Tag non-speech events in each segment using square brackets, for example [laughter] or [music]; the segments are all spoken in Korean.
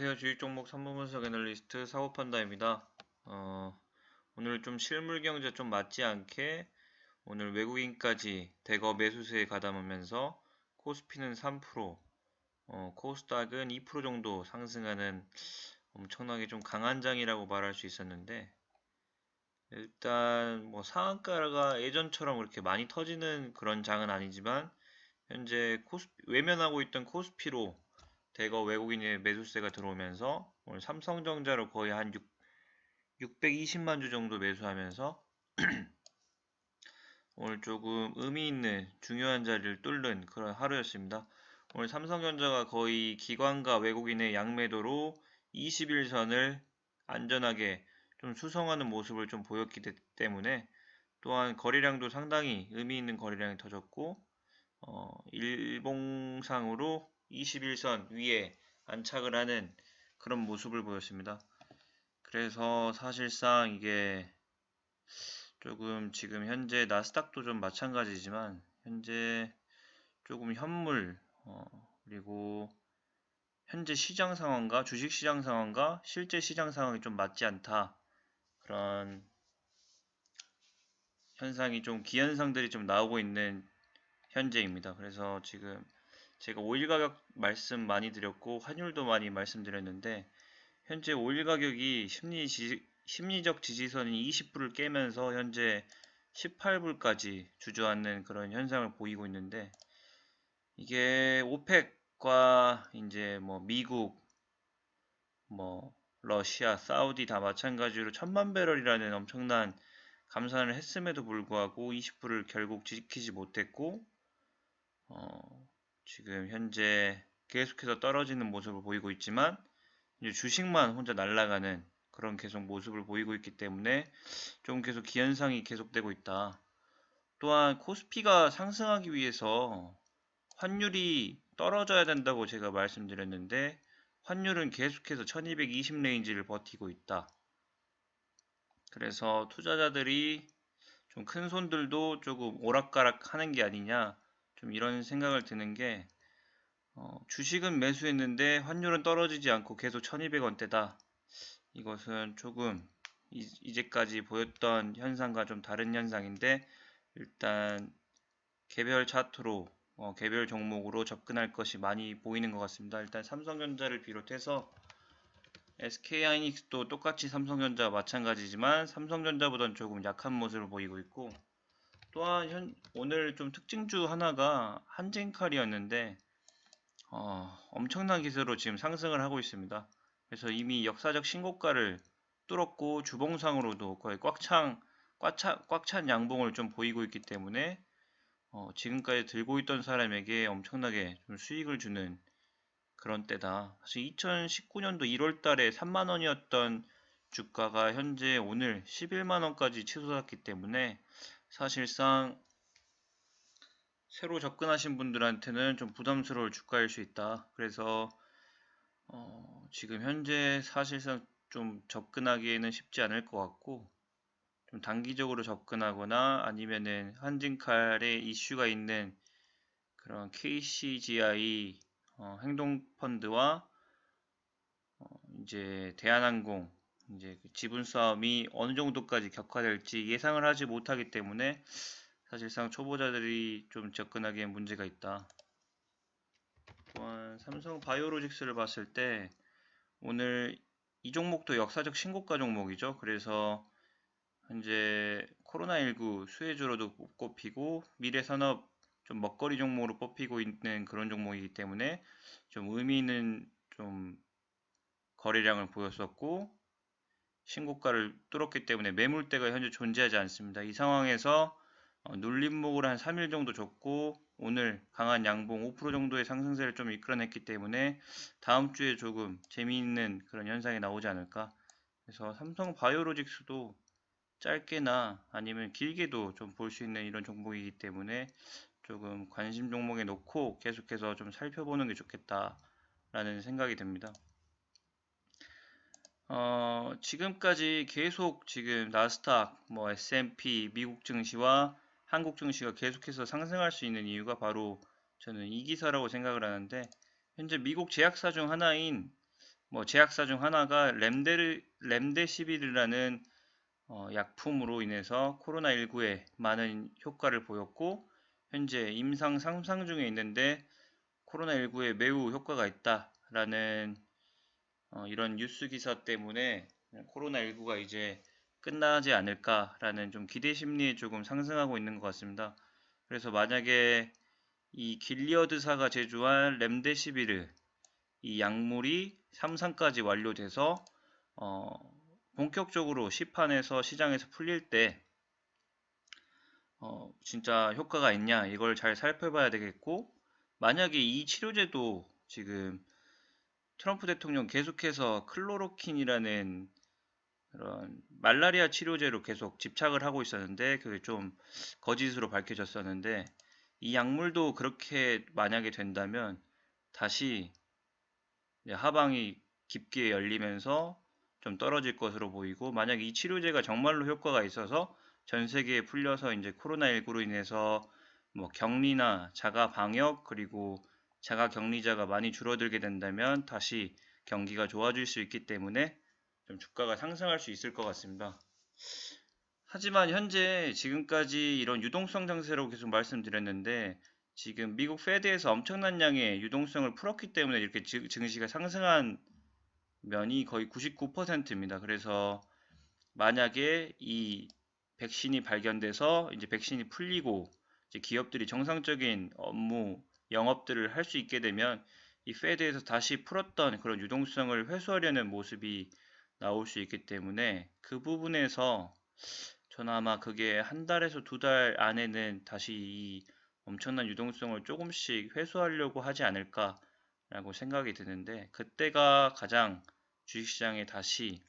안녕하세요. 주식 종목 선물 분석 애널리스트 사고 판다입니다. 어, 오늘 좀 실물 경제 좀 맞지 않게 오늘 외국인까지 대거 매수세에 가담하면서 코스피는 3%, 어, 코스닥은 2% 정도 상승하는 엄청나게 좀 강한 장이라고 말할 수 있었는데 일단 뭐 상한가가 예전처럼 그렇게 많이 터지는 그런 장은 아니지만 현재 코스피, 외면하고 있던 코스피로 대거 외국인의 매수세가 들어오면서 오늘 삼성전자로 거의 한 6, 620만 주 정도 매수하면서 [clears throat] 오늘 조금 의미 있는 중요한 자리를 뚫는 그런 하루였습니다. 오늘 삼성전자가 거의 기관과 외국인의 양매도로 21선을 안전하게 좀 수성하는 모습을 좀 보였기 때문에 또한 거래량도 상당히 의미 있는 거래량이 터졌고 어, 일봉상으로 21선 위에 안착을 하는 그런 모습을 보였습니다. 그래서 사실상 이게 조금 지금 현재 나스닥도 좀 마찬가지지만 현재 조금 현물 어, 그리고 현재 시장 상황과 주식 시장 상황과 실제 시장 상황이 좀 맞지 않다 그런 현상이 좀 기현상들이 좀 나오고 있는 현재입니다. 그래서 지금 제가 오일 가격 말씀 많이 드렸고 환율도 많이 말씀드렸는데 현재 오일 가격이 심리 지, 심리적 지지선이 20불을 깨면서 현재 18불까지 주저앉는 그런 현상을 보이고 있는데 이게 오펙과 이제 뭐 미국 뭐 러시아, 사우디 다 마찬가지로 천만 배럴이라는 엄청난 감산을 했음에도 불구하고 20불을 결국 지키지 못했고 어, 지금 현재 계속해서 떨어지는 모습을 보이고 있지만 주식만 혼자 날아가는 그런 계속 모습을 보이고 있기 때문에 좀 계속 기현상이 계속되고 있다. 또한 코스피가 상승하기 위해서 환율이 떨어져야 된다고 제가 말씀드렸는데 환율은 계속해서 1220 레인지를 버티고 있다. 그래서 투자자들이 좀 큰 손들도 조금 오락가락 하는 게 아니냐 좀 이런 생각을 드는 게 어, 주식은 매수했는데 환율은 떨어지지 않고 계속 1200원대다. 이것은 조금 이, 제까지 보였던 현상과 좀 다른 현상인데 일단 개별 차트로 어, 개별 종목으로 접근할 것이 많이 보이는 것 같습니다. 일단 삼성전자를 비롯해서 SK하이닉스도 똑같이 삼성전자 마찬가지지만 삼성전자보다는 조금 약한 모습을 보이고 있고 또한 현, 오늘 좀 특징 주 하나가 한진칼이었는데 어, 엄청난 기세로 지금 상승을 하고 있습니다. 그래서 이미 역사적 신고가를 뚫었고 주봉상으로도 거의 꽉찬 꽉찬, 양봉을 좀 보이고 있기 때문에 어, 지금까지 들고 있던 사람에게 엄청나게 좀 수익을 주는 그런 때다. 사실 2019년도 1월 달에 3만 원이었던 주가가 현재 오늘 11만 원까지 치솟았기 때문에 사실상 새로 접근하신 분들한테는 좀 부담스러울 주가일 수 있다. 그래서 어, 지금 현재 사실상 좀 접근하기에는 쉽지 않을 것 같고 좀 단기적으로 접근하거나 아니면은 한진칼에 이슈가 있는 그런 KCGI 어, 행동펀드와 어, 이제 대한항공 이제 그 지분 싸움이 어느 정도까지 격화될지 예상을 하지 못하기 때문에 사실상 초보자들이 좀 접근하기엔 문제가 있다. 또한 삼성 바이오로직스를 봤을 때 오늘 이 종목도 역사적 신고가 종목이죠. 그래서 현재 코로나19 수혜주로도 꼽히고 미래산업 좀 먹거리 종목으로 뽑히고 있는 그런 종목이기 때문에 좀 의미 있는 좀 거래량을 보였었고 신고가를 뚫었기 때문에 매물대가 현재 존재하지 않습니다. 이 상황에서 어, 눌림목을 한 3일 정도 줬고 오늘 강한 양봉 5% 정도의 상승세를 좀 이끌어냈기 때문에 다음 주에 조금 재미있는 그런 현상이 나오지 않을까 그래서 삼성 바이오로직스도 짧게나 아니면 길게도 좀 볼 수 있는 이런 종목이기 때문에 조금 관심 종목에 놓고 계속해서 좀 살펴보는 게 좋겠다라는 생각이 듭니다. 어, 지금까지 계속 지금 나스닥, 뭐 S&P, 미국 증시와 한국 증시가 계속해서 상승할 수 있는 이유가 바로 저는 이 기사라고 생각을 하는데 현재 미국 제약사 중 하나인 뭐 제약사 중 하나가 렘데르, 렘데시비르라는 어, 약품으로 인해서 코로나19에 많은 효과를 보였고 현재 임상 상상 중에 있는데 코로나19에 매우 효과가 있다라는 어, 이런 뉴스 기사 때문에 코로나19가 이제 끝나지 않을까라는 좀 기대 심리에 조금 상승하고 있는 것 같습니다. 그래서 만약에 이 길리어드사가 제조한 렘데시비르 이 약물이 3상까지 완료돼서 어, 본격적으로 시판에서 시장에서 풀릴 때 어, 진짜 효과가 있냐 이걸 잘 살펴봐야 되겠고 만약에 이 치료제도 지금 트럼프 대통령 계속해서 클로로킨이라는 그런 말라리아 치료제로 계속 집착을 하고 있었는데 그게 좀 거짓으로 밝혀졌었는데 이 약물도 그렇게 만약에 된다면 다시 하방이 깊게 열리면서 좀 떨어질 것으로 보이고 만약 이 치료제가 정말로 효과가 있어서 전 세계에 풀려서 이제 코로나19로 인해서 뭐 격리나 자가 방역 그리고 자가 격리자가 많이 줄어들게 된다면 다시 경기가 좋아질 수 있기 때문에 좀 주가가 상승할 수 있을 것 같습니다. 하지만 현재 지금까지 이런 유동성 장세로 계속 말씀드렸는데 지금 미국 페드에서 엄청난 양의 유동성을 풀었기 때문에 이렇게 증시가 상승한 면이 거의 99%입니다. 그래서 만약에 이 백신이 발견돼서 이제 백신이 풀리고 이제 기업들이 정상적인 업무 영업들을 할 수 있게 되면 이 페드에서 다시 풀었던 그런 유동성을 회수하려는 모습이 나올 수 있기 때문에 그 부분에서 저는 아마 그게 한 달에서 두 달 안에는 다시 이 엄청난 유동성을 조금씩 회수하려고 하지 않을까라고 생각이 드는데 그때가 가장 주식시장에 다시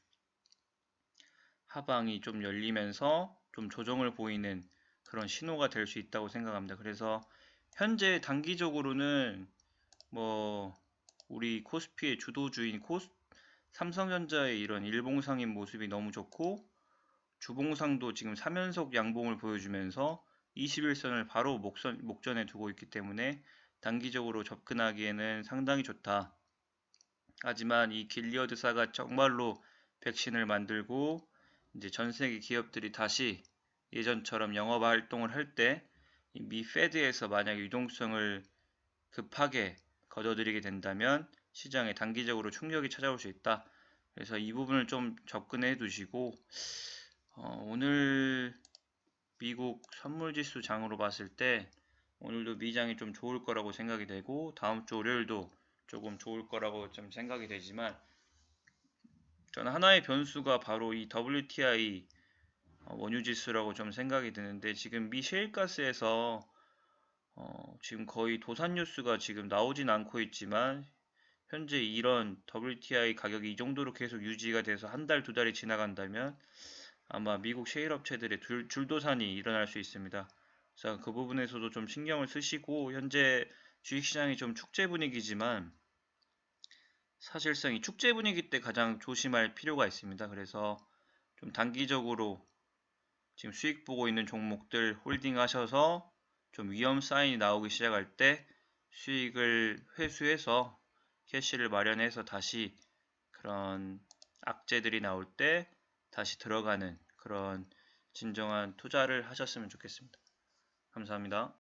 하방이 좀 열리면서 좀 조정을 보이는 그런 신호가 될 수 있다고 생각합니다. 그래서 현재 단기적으로는 뭐 우리 코스피의 주도주인 코스 삼성전자의 이런 일봉상인 모습이 너무 좋고 주봉상도 지금 3연속 양봉을 보여주면서 21선을 바로 목선, 목전에 두고 있기 때문에 단기적으로 접근하기에는 상당히 좋다. 하지만 이 길리어드사가 정말로 백신을 만들고 이제 전 세계 기업들이 다시 예전처럼 영업 활동을 할 때 미 페드에서 만약 유동성을 급하게 거둬들이게 된다면 시장에 단기적으로 충격이 찾아올 수 있다. 그래서 이 부분을 좀 접근해 두시고 어, 오늘 미국 선물지수 장으로 봤을 때 오늘도 미장이 좀 좋을 거라고 생각이 되고 다음 주 월요일도 조금 좋을 거라고 좀 생각이 되지만 저는 하나의 변수가 바로 이 WTI 어, 원유지수라고 좀 생각이 드는데 지금 미 셰일가스에서 어, 지금 거의 도산 뉴스가 지금 나오진 않고 있지만 현재 이런 WTI 가격이 이 정도로 계속 유지가 돼서 한 달, 두 달이 지나간다면 아마 미국 셰일 업체들의 줄, 줄도산이 일어날 수 있습니다. 그래서 그 부분에서도 좀 신경을 쓰시고 현재 주식시장이 좀 축제 분위기지만 사실상 이 축제 분위기 때 가장 조심할 필요가 있습니다. 그래서 좀 단기적으로 지금 수익 보고 있는 종목들 홀딩 하셔서 좀 위험 사인이 나오기 시작할 때 수익을 회수해서 캐시를 마련해서 다시 그런 악재들이 나올 때 다시 들어가는 그런 진정한 투자를 하셨으면 좋겠습니다. 감사합니다.